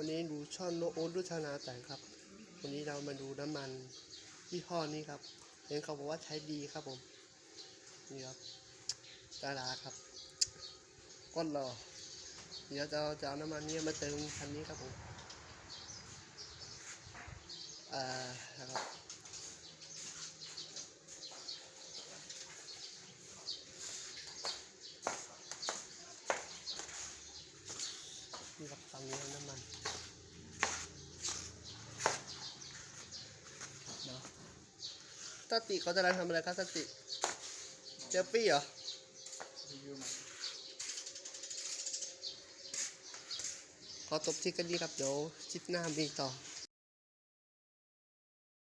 วันนี้ดูช่องโนโอรุชนาแต่งครับ วันนี้เรามาดูน้ำมันยี่ห้อนี้ครับ เห็นเขาบอกว่าใช้ดีครับผม นี่ครับดาราครับก้นรอเดี๋ยวจะจะเอาน้ำมันนี้มาเติมคันนี้ครับผม อ่าครับ นี่งนี้น้ำมันเนาะตาติเขาจะทำอะไรครับสติเจอปี้เหรอขอตบที่กันดีครับเดี๋ยวชิปหน้ามีต่อ